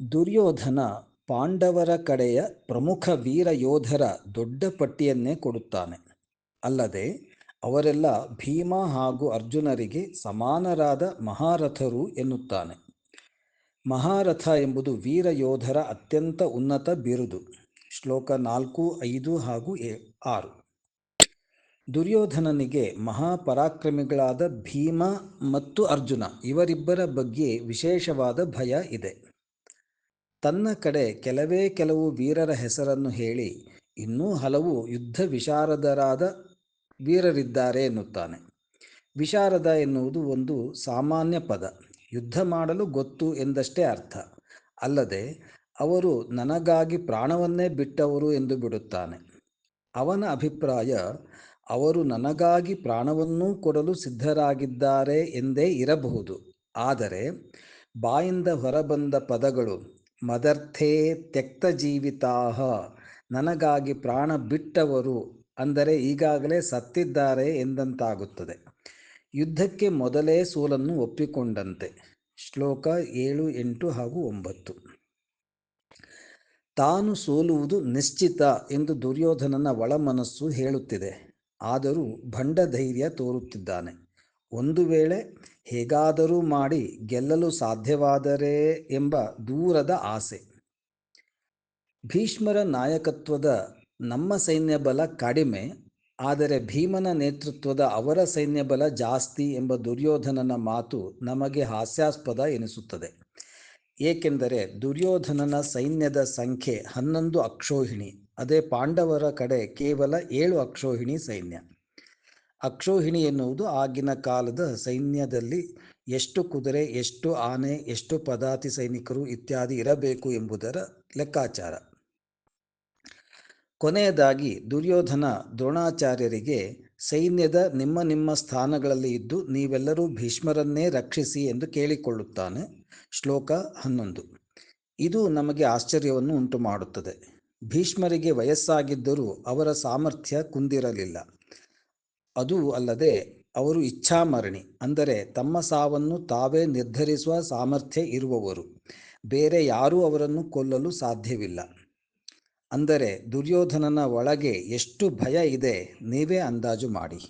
ದುರ್ಯೋಧನ ಪಾಂಡವರ ಕಡೆಯ ಪ್ರಮುಖ ವೀರ ಯೋಧರ ದೊಡ್ಡ ಪಟ್ಟಿಯನ್ನೇ ಕೊಡುತ್ತಾನೆ. ಅಲ್ಲದೆ, ಅವರೆಲ್ಲ ಭೀಮ ಹಾಗೂ ಅರ್ಜುನರಿಗೆ ಸಮಾನರಾದ ಮಹಾರಥರು ಎನ್ನುತ್ತಾನೆ. ಮಹಾರಥ ಎಂಬುದು ವೀರ ಯೋಧರ ಅತ್ಯಂತ ಉನ್ನತ ಬಿರುದು. ಶ್ಲೋಕ ನಾಲ್ಕು, ಐದು ಹಾಗೂ ಆರು. ದುರ್ಯೋಧನನಿಗೆ ಮಹಾಪರಾಕ್ರಮಿಗಳಾದ ಭೀಮ ಮತ್ತು ಅರ್ಜುನ ಇವರಿಬ್ಬರ ಬಗ್ಗೆ ವಿಶೇಷವಾದ ಭಯ ಇದೆ. ತನ್ನ ಕಡೆ ಕೆಲವೇ ಕೆಲವು ವೀರರ ಹೆಸರನ್ನು ಹೇಳಿ, ಇನ್ನೂ ಹಲವು ಯುದ್ಧ ವಿಶಾರದರಾದ ವೀರರಿದ್ದಾರೆ ಎನ್ನುತ್ತಾನೆ. ವಿಶಾರದ ಎನ್ನುವುದು ಒಂದು ಸಾಮಾನ್ಯ ಪದ. ಯುದ್ಧ ಮಾಡಲು ಗೊತ್ತು ಎಂದಷ್ಟೇ ಅರ್ಥ. ಅಲ್ಲದೆ, ಅವರು ನನಗಾಗಿ ಪ್ರಾಣವನ್ನೇ ಬಿಟ್ಟವರು ಎಂದು ಬಿಡುತ್ತಾನೆ. ಅವನ ಅಭಿಪ್ರಾಯ, ಅವರು ನನಗಾಗಿ ಪ್ರಾಣವನ್ನೂ ಕೊಡಲು ಸಿದ್ಧರಾಗಿದ್ದಾರೆ ಎಂದೇ ಇರಬಹುದು. ಆದರೆ, ಬಾಯಿಂದ ಹೊರಬಂದ ಪದಗಳು ಮದರ್ಥೇ ತ್ಯಕ್ತ ನನಗಾಗಿ ಪ್ರಾಣ ಬಿಟ್ಟವರು ಅಂದರೆ ಈಗಾಗಲೇ ಸತ್ತಿದ್ದಾರೆ ಎಂದಂತಾಗುತ್ತದೆ. ಯುದ್ಧಕ್ಕೆ ಮೊದಲೇ ಸೋಲನ್ನು ಒಪ್ಪಿಕೊಂಡಂತೆ. ಶ್ಲೋಕ ಏಳು, ಎಂಟು ಹಾಗೂ ಒಂಬತ್ತು. ತಾನು ಸೋಲುವುದು ನಿಶ್ಚಿತ ಎಂದು ದುರ್ಯೋಧನನ ಒಳಮನಸ್ಸು ಹೇಳುತ್ತಿದೆ. ಆದರೂ ಭಂಡ ಧೈರ್ಯ ತೋರುತ್ತಿದ್ದಾನೆ. ಒಂದು ವೇಳೆ ಹೇಗಾದರೂ ಮಾಡಿ ಗೆಲ್ಲಲು ಸಾಧ್ಯವಾದರೆ ಎಂಬ ದೂರದ ಆಸೆ. ಭೀಷ್ಮರ ನಾಯಕತ್ವದ ನಮ್ಮ ಸೈನ್ಯ ಬಲ ಕಡಿಮೆ, ಆದರೆ ಭೀಮನ ನೇತೃತ್ವದ ಅವರ ಸೈನ್ಯ ಬಲ ಜಾಸ್ತಿ ಎಂಬ ದುರ್ಯೋಧನನ ಮಾತು ನಮಗೆ ಹಾಸ್ಯಾಸ್ಪದ ಎನಿಸುತ್ತದೆ. ಏಕೆಂದರೆ ದುರ್ಯೋಧನನ ಸೈನ್ಯದ ಸಂಖ್ಯೆ ಹನ್ನೊಂದು ಅಕ್ಷೋಹಿಣಿ, ಅದೇ ಪಾಂಡವರ ಕಡೆ ಕೇವಲ ಏಳು ಅಕ್ಷೋಹಿಣಿ ಸೈನ್ಯ. ಅಕ್ಷೋಹಿಣಿ ಎನ್ನುವುದು ಆಗಿನ ಕಾಲದ ಸೈನ್ಯದಲ್ಲಿ ಎಷ್ಟು ಕುದುರೆ, ಎಷ್ಟು ಆನೆ, ಎಷ್ಟು ಪದಾತಿ ಸೈನಿಕರು ಇತ್ಯಾದಿ ಇರಬೇಕು ಎಂಬುದರ ಲೆಕ್ಕಾಚಾರ. ಕೊನೆಯದಾಗಿ ದುರ್ಯೋಧನ ದ್ರೋಣಾಚಾರ್ಯರಿಗೆ ಸೈನ್ಯದ ನಿಮ್ಮ ನಿಮ್ಮ ಸ್ಥಾನಗಳಲ್ಲಿ ಇದ್ದು ನೀವೆಲ್ಲರೂ ಭೀಷ್ಮರನ್ನೇ ರಕ್ಷಿಸಿ ಎಂದು ಕೇಳಿಕೊಳ್ಳುತ್ತಾನೆ ಶ್ಲೋಕ ಹನ್ನೊಂದು. ಇದು ನಮಗೆ ಆಶ್ಚರ್ಯವನ್ನು ಉಂಟು ಮಾಡುತ್ತದೆ ಭೀಷ್ಮರಿಗೆ ವಯಸ್ಸಾಗಿದ್ದರೂ ಅವರ ಸಾಮರ್ಥ್ಯ ಕುಂದಿರಲಿಲ್ಲ. ಅದು ಅಲ್ಲದೆ ಅವರು ಇಚ್ಛಾಮರಣಿ, ಅಂದರೆ ತಮ್ಮ ಸಾವನ್ನು ತಾವೇ ನಿರ್ಧರಿಸುವ ಸಾಮರ್ಥ್ಯ ಇರುವವರು. ಬೇರೆ ಯಾರೂ ಅವರನ್ನು ಕೊಲ್ಲಲು ಸಾಧ್ಯವಿಲ್ಲ. ಅಂದರೆ ದುರ್ಯೋಧನನ ಒಳಗೆ ಎಷ್ಟು ಭಯ ಇದೆ, ನೀವೇ ಅಂದಾಜು ಮಾಡಿ.